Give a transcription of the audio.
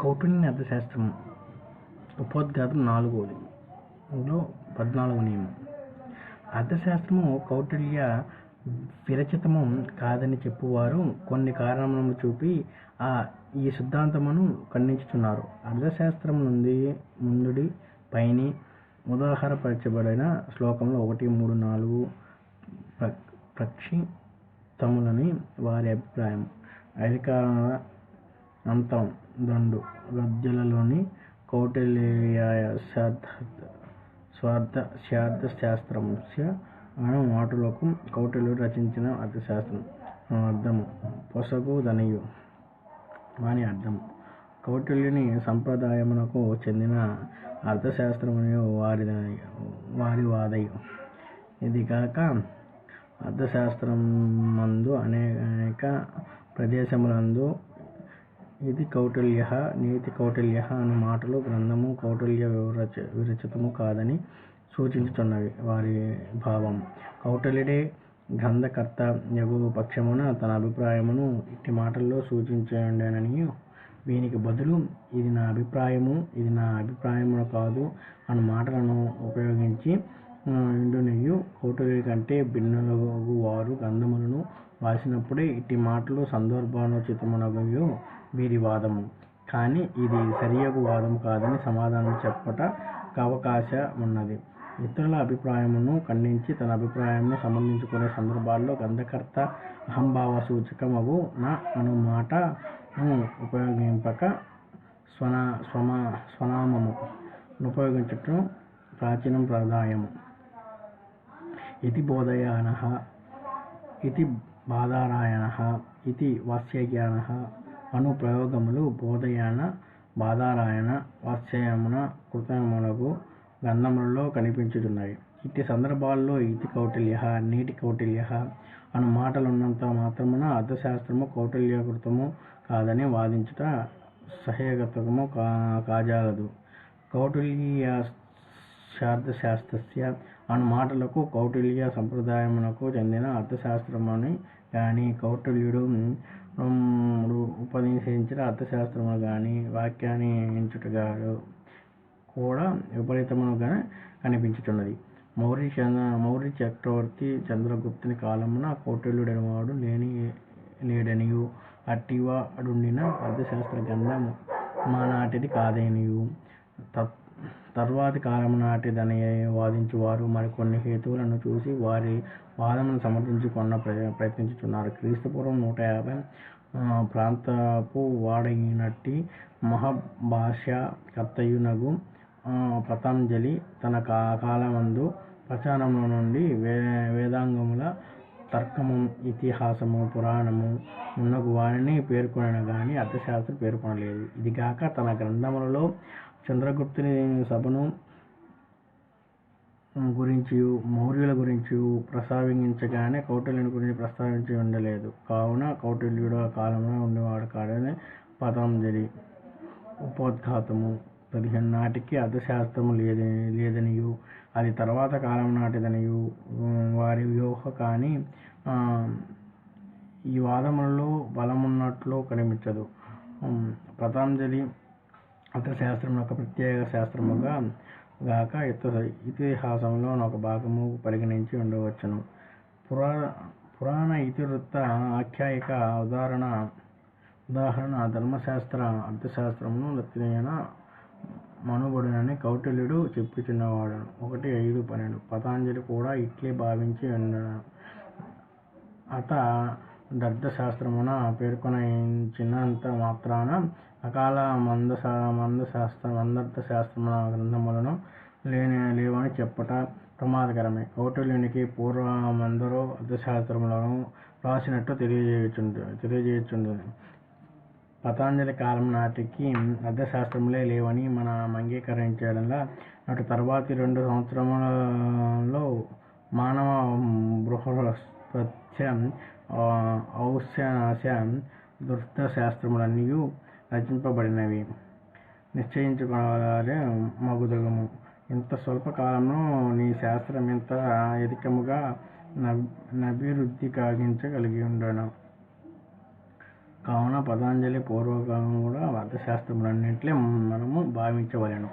కౌటిల్య అర్థశాస్త్రం ఉపోద్ఘాతం నాలుగోది. లో పద్నాలుగు నియమం. అర్థశాస్త్రము కౌటిల్య విరచితము కాదని చెప్పువారు కొన్ని కారణములను చూపి ఆ ఈ సిద్ధాంతమును ఖండించుతున్నారు అర్థశాస్త్రం నుండి ముందుడి పైని ఉదాహరణపరచబడిన శ్లోకంలో ఒకటి మూడు నాలుగు ప్ర ప్రక్షితములని వారి అభిప్రాయం. అధికార అంతం దండు గద్యలలోని కౌటిల్య స్వార్థ శార్థ శాస్త్రంస్య అను మాటలకు కౌటిల్యుడు రచించిన అర్థశాస్త్రం. అర్థము పొసగు ధనియు వాని అర్థం కౌటిల్యుని సంప్రదాయమునకు చెందిన అర్థశాస్త్రమును వారి వారి వాదయు ఇది కాక అర్థశాస్త్రం మందు అనేక ప్రదేశములందు ఇది కౌటిల్య నీతి కౌటిల్య అను మాటలు గ్రంథము కౌటిల్య విరచ విరచితము కాదని సూచించుతున్నవి వారి భావం. కౌటిల్యుడే గ్రంథకర్త యగు పక్షమున తన అభిప్రాయమును ఇట్టి మాటల్లో సూచించండనని వీనికి బదులు ఇది నా అభిప్రాయము ఇది నా అభిప్రాయము కాదు అను మాటలను ఉపయోగించి ఇండునియు కౌటిల్య కంటే భిన్నులగు వారు గ్రంథములను రాసినప్పుడే ఇట్టి మాటలు సందర్భోచితమునగు వీరి వాదము కానీ ఇది సరియగు వాదము కాదని సమాధానం చెప్పట అవకాశం ఉన్నది ఇతరుల అభిప్రాయమును ఖండించి తన అభిప్రాయమును సమర్థించుకునే సందర్భాల్లో గ్రంథకర్త అహంభావ సూచకమగు నా అను మాటను ఉపయోగింపక స్వనా స్వమా స్వనామము ఉపయోగించటం ప్రాచీనం ప్రదాయము ఇది బోధయాన ఇది బాధారాయణ ఇది వాస్యజ్ఞాన అను ప్రయోగములు బోధయాన బాధారాయణ వాత్సయమున కృతములకు గ్రంథములలో కనిపించుచున్నవి. ఇట్టి సందర్భాల్లో ఇతి కౌటిల్య నీటి కౌటిల్య అను మాటలున్నంత మాత్రమున అర్థశాస్త్రము కౌటిల్యకృతము కాదని వాదించుట సహేగతము కా కాజాలదు. కౌటిల్య శార్థశాస్త్రస్య అను మాటలకు కౌటిల్య సంప్రదాయమునకు చెందిన అర్థశాస్త్రమని కానీ కౌటిల్యుడు ఉపదేశించిన అర్థశాస్త్రము కానీ వాక్యాన్ని ఎంచుటగాడు కూడా విపరీతముగా కనిపించుచున్నది. మౌర్య చంద్ర మౌర్య చక్రవర్తి చంద్రగుప్తుని కాలమున కౌటిల్యుడనివాడు లేని లేడనియు అట్టివాడుండిన అర్థశాస్త్ర గ్రంథం మానాటిది కాదేనియు కాదనియు. తత్ తర్వాతి కాలము నాటిదని వాదించువారు మరికొన్ని హేతువులను చూసి వారి వాదమును సమర్థించుకున్న ప్రయత్నించుతున్నారు క్రీస్తుపూర్వం నూట యాభై ప్రాంతపు వాడైనట్టి మహాభాష్యకర్తయునగు పతంజలి తన కా కాలమందు ప్రచారంలో నుండి వే వేదాంగముల తర్కము ఇతిహాసము పురాణము మున్నగు వారిని పేర్కొనను కానీ అర్థశాస్త్రం పేర్కొనలేదు. ఇదిగాక తన గ్రంథములలో చంద్రగుప్తుని సభను గురించి మౌర్యుల గురించి ప్రస్తావించగానే కౌటిల్యుని గురించి ప్రస్తావించి ఉండలేదు. కావున కౌటిల్యుడు ఆ కాలంలో ఉండేవాడు కాడని పతంజలి ఉపోద్ఘాతము. పదిహేను నాటికి అర్థశాస్త్రము లేదని లేదనియు. అది తర్వాత కాలం నాటిదనియు. వారి వ్యూహ కానీ ఈ వాదములలో బలమున్నట్లు కనిపించదు. పతంజలి అర్థశాస్త్రం ఒక ప్రత్యేక శాస్త్రముగా గాక ఇత ఇతిహాసంలో ఒక భాగము పరిగణించి ఉండవచ్చును. పురా పురాణ ఇతివృత్త ఆఖ్యాయిక ఉదాహరణ ఉదాహరణ ధర్మశాస్త్ర అర్థశాస్త్రమును లక్ష్యమైన మనుబడునని కౌటిల్యుడు చెప్పుచున్నవాడు ఒకటి ఐదు పన్నెండు. పతాంజలి కూడా ఇట్లే భావించి ఉండను అత దర్థశాస్త్రమున పేర్కొనించినంత మాత్రాన అకాల మంద మందశాస్త్ర మందర్థశాస్త్రమున గ్రంథములను లేని లేవని చెప్పట ప్రమాదకరమే. కౌటిల్యునికి పూర్వమందరూ అర్థశాస్త్రములను రాసినట్టు తెలియజేయుచుండు తెలియజేయుచుండదు పతాంజలి కాలం నాటికి అర్థశాస్త్రములే లేవని మనం అంగీకరించడంలో నాటి తర్వాతి రెండు సంవత్సరములలో మానవ బృహస్పత్యం ఔస్యనాశ దుర్థశాస్త్రములన్నీ రచింపబడినవి నిశ్చయించుకోవాలి మగుదగము ఇంత స్వల్పకాలంలో నీ శాస్త్రం ఇంత అధికముగా నభివృద్ధి కావించగలిగి ఉండను కావున పదాంజలి పూర్వకాలం కూడా అర్థశాస్త్రములన్నింటినీ మనము భావించవలెను